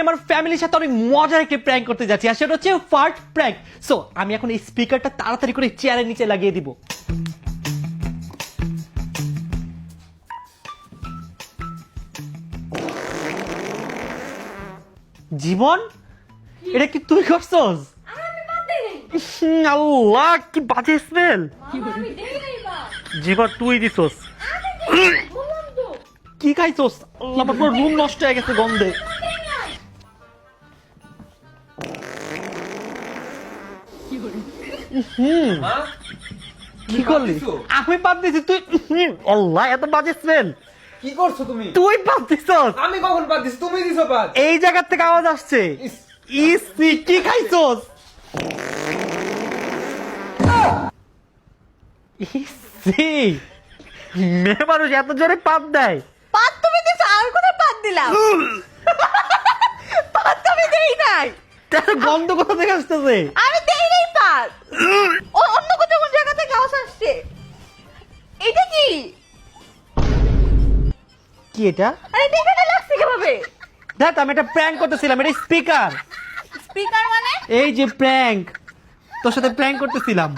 আমার ফ্যামিলির সাথে অনেক মজার প্র্যাঙ্ক করতে যাচ্ছি সেটা প্র্যাঙ্ক সো আমি এখন এই স্পিকারটা তাড়াতাড়ি করে চেয়ারের নিচে লাগিয়ে দিব। জীবন, এটা কি তুই করছস? আল্লাহ কি বাজে স্মেল জীবন তুই দিছস। কি খাইছস? আল্লাহ পুরো রুম নষ্ট হয়ে গেছে গন্ধে। কি করলি? আমি পাপ দিছি তুই হুম, আল্লাহ এত বাজে স্মেল কি করছ তুমি? তুই পাপ দিছস। আমি কখন বাদ দিছি? তুমি দিছো বাদ। এই জায়গা থেকে আওয়াজ আসছে। ইস। কি খাইছস ইস, ছি। মেয়ে মানুষ এত জোরে পাপ দেয়। পাত তুমি দিছো আর কোথায় পাত দিলাম? পাত তুমি দেই নাই। তার গন্ধ কোথা থেকে আসতেছে? আমি দেই নাই পাত ও অন্য কোথাও কোন জায়গা থেকে আওয়াজ আসছে? এটা কি? কি এটা? আরে এটা এখানে লাগছে কীভাবে? দেখ আমি একটা প্র্যাঙ্ক করতেছিলাম এটা স্পিকার স্পিকার মানে? এই যে প্র্যাঙ্ক তোর সাথে প্র্যাঙ্ক করতেছিলাম।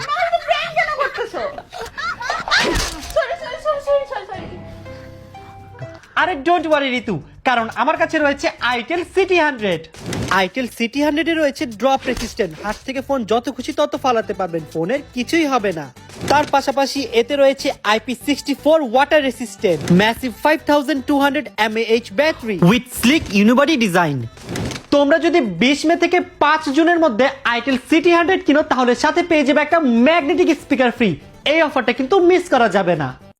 আরে ডোন্ট ওয়ারি ঋতু কারণ আমার কাছে রয়েছে itel City hundred itel City হান্ড্রেডে রয়েছে ড্রপ রেসিস্ট্যান্ট হাত থেকে ফোন যত খুশি তত ফালাতে পারবেন ফোনের কিছুই হবে না। তার পাশাপাশি এতে রয়েছে IP sixty four water resistant massive five thousand two hundred mAh battery with sleek unibody design তোমরা যদি বিশ মে থেকে পাঁচ জুনের মধ্যে আইটেল সিটি হান্ড্রেড কিনো তাহলে সাথে পেয়ে যাবে একটা ম্যাগনেটিক স্পিকার ফ্রি এই অফারটা কিন্তু মিস করা যাবে না।